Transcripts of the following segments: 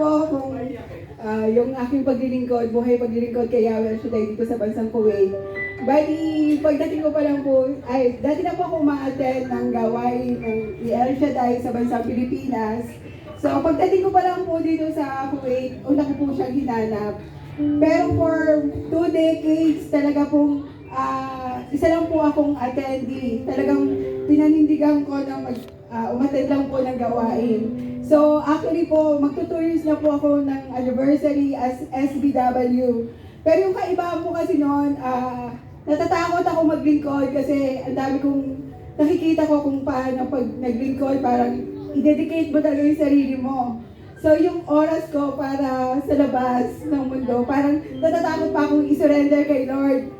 po kung ah, yung aking paglilingkod, buhay paglilingkod kay Yahweh Shaddai dito sa bansang Kuwait. Bali, pagdating ko pa lang po, ay, dati na po ako ma-attend ng gawain ng El Shaddai sa bansang Pilipinas. So, pagdating ko pa lang po dito sa Kuwait, una ko po siyang hinanap. Pero for two decades, talaga pong ah, isa lang po akong attendee. Talagang pinanindigan ko na mag, ah, umattend lang po ng gawain. So, actually po, magto na po ako ng anniversary as SBW. Pero yung kaibahan po kasi noon, ah, natatakot ako maglingkod kasi ang dami kong nakikita ko kung paano pag naglingkod, parang i-dedicate mo talaga yung sarili mo. So yung oras ko para sa labas ng mundo, parang natatakot pa akong i-surrender kay Lord.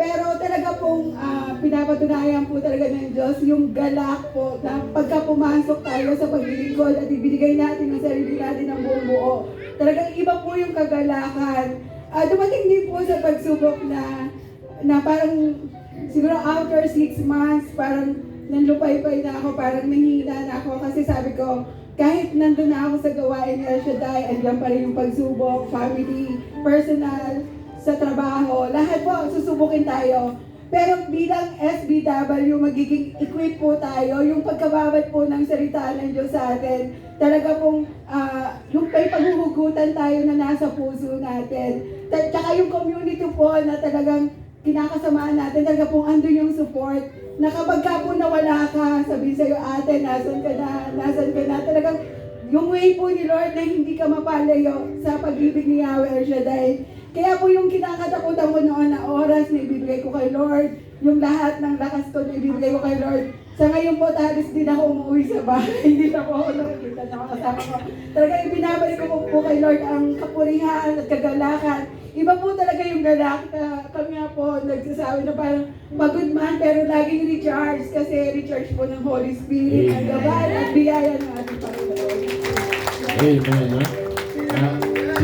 Pero talaga pong ah, pinapatunayan po talaga ng Diyos yung galak po na pagka pumasok tayo sa paglilingkod at ibinigay natin ang sarili natin ng buong buo. Talagang iba po yung kagalakan. Ah, dumating din po sa pagsubok na na parang siguro after six months, parang nanlupay-pay na ako, parang nahihina na ako kasi sabi ko, kahit nandun na ako sa gawain ni El Shaddai, pa rin yung pagsubok, family, personal, sa trabaho, lahat po susubukin tayo. Pero bilang SBW, magiging equip po tayo, yung pagkababad po ng salita ng Diyos sa atin, talaga pong ah, yung may paghuhugutan tayo na nasa puso natin. Ta- Tsaka yung community po na talagang kinakasamaan natin, talaga pong andun yung support. Na kapag ka po nawala ka, sabihin sa'yo, ate, nasan ka na, nasan ka na, talagang yung way po ni Lord na hindi ka mapalayo sa pag-ibig ni Yahweh El Shaddai. Kaya po yung kinakatakutan ko noon na oras na ibibigay ko kay Lord, yung lahat ng lakas ko na ibibigay ko kay Lord. Sa ngayon po, talis din ako umuwi sa bahay. Hindi na po ako nakikita na kasama ko. Talaga ibinabalik ko po kay Lord ang kapurihan at kagalakan. Iba po talaga yung galak na kami nga po nagsasabi na parang pagod man pero laging recharge kasi recharge po ng Holy Spirit, ang gabal at biyaya ng ating Panginoon. Amen, no?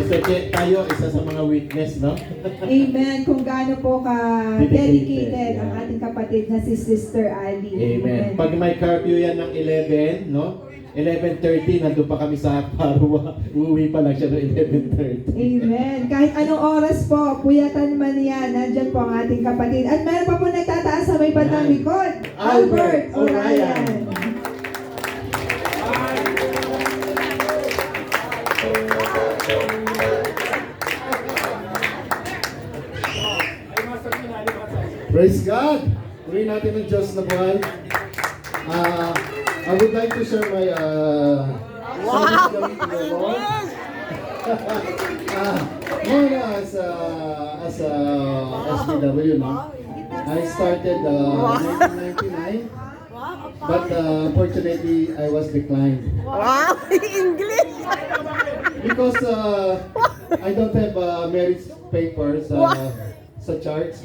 Sister tayo, isa sa mga witness, no? Amen. Kung gaano po ka-dedicated Dedicated, ang ating kapatid na si Sister Ali. Amen. Pag may curfew yan ng 11, no? 11.30, nandun pa kami sa Parwa. Uuwi pa lang siya ng 11.30. Amen. Kahit anong oras po, puyatan man yan, nandyan po ang ating kapatid. At meron pa po nagtataas sa may bandang likod. Albert Albert Orion. Praise God! Purihin natin ng Diyos na buhay. Ah, I would like to share my uh, wow. muna as a, as a SBW, no? I started uh, 1999, but uh, unfortunately, I was declined. Wow, English! Because uh, I don't have uh, marriage papers uh, sa church.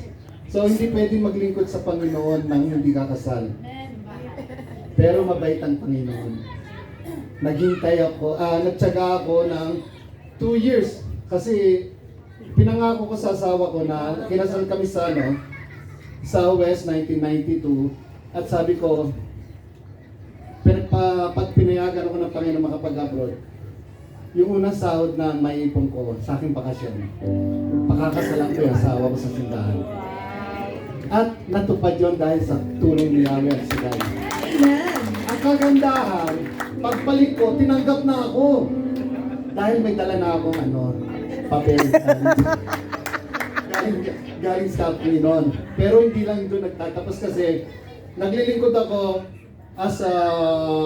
So hindi pwedeng maglingkod sa Panginoon nang hindi kakasal. Pero mabait ang Panginoon. Naghintay ako, ah, nagtyaga ako ng two years. Kasi pinangako ko sa asawa ko na kinasal kami sa ano, sa West 1992. At sabi ko, pinagpa, pag pinayagan ako ng Panginoon makapag-abroad, yung unang sahod na may ipon ko sa aking bakasyon, pakakasalan ko yung asawa ko sa simbahan. At natupad yun dahil sa tulong ni Yahweh at si God. Ang kagandahan, pagbalik ko, tinanggap na ako. Dahil may dala na akong ano, papel. galing, galing sa Panginoon. Pero hindi lang doon nagtatapos kasi naglilingkod ako as a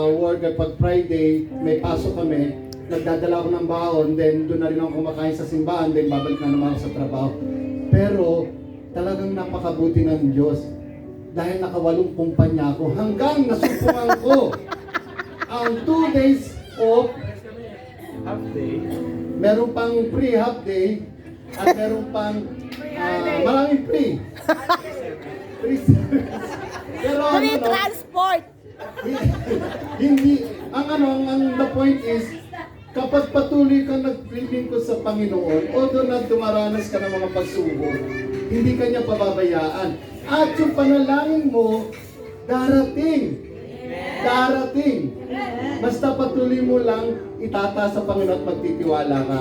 worker pag Friday, may pasok kami, nagdadala ako ng baon, then doon na rin ako kumakain sa simbahan, then babalik na naman ako sa trabaho. Pero talagang napakabuti ng Diyos dahil nakawalong kumpanya ako hanggang nasupukan ko ang two days of half day. Meron pang free half day at meron pang ah, maraming free. Free service. Pero ano, Free transport! hindi, ang ano, ang, ang the point is, kapag patuloy kang naglilingkod sa Panginoon, although na dumaranas ka ng mga pagsubok, hindi ka niya pababayaan. At yung panalangin mo, darating. Darating. Basta patuloy mo lang itata sa Panginoon at magtitiwala ka.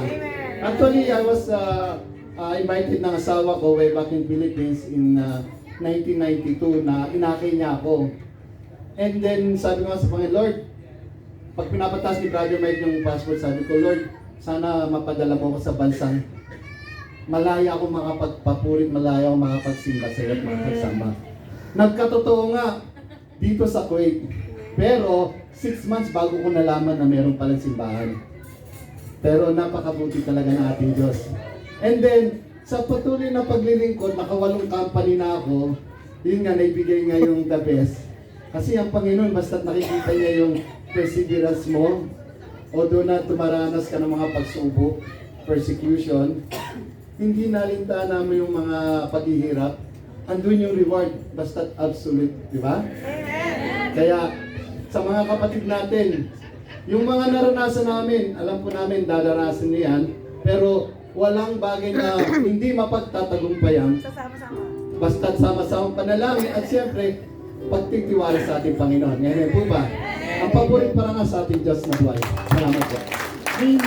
Actually, I was uh, uh, invited ng asawa ko way back in Philippines in uh, 1992 na inakay niya ako. And then sabi ko sa Panginoon, Lord, pag pinapatas ni Brother Mike yung passport, sabi ko, Lord, sana mapadala mo ako sa bansang malaya ako makapagpapurit, malaya ako makapagsimba sa iyo at makapagsama. Nagkatotoo nga dito sa Kuwait. Pero, six months bago ko nalaman na meron palang simbahan. Pero napakabuti talaga ng ating Diyos. And then, sa patuloy na paglilingkod, nakawalong company na ako, yun nga, naibigay nga yung the best. Kasi ang Panginoon, basta nakikita niya yung perseverance mo, o doon na tumaranas ka ng mga pagsubok, persecution, hindi nalintaan namin yung mga paghihirap, andun yung reward, basta absolute, di ba? Kaya, sa mga kapatid natin, yung mga naranasan namin, alam po namin dadarasan niyan, pero walang bagay na hindi mapagtatagumpayan. Basta sama-sama panalangin at siyempre, pagtitiwala sa ating Panginoon. Ngayon po ba? Ang paborit para nga sa ating Diyos na buhay. Salamat po. Amen.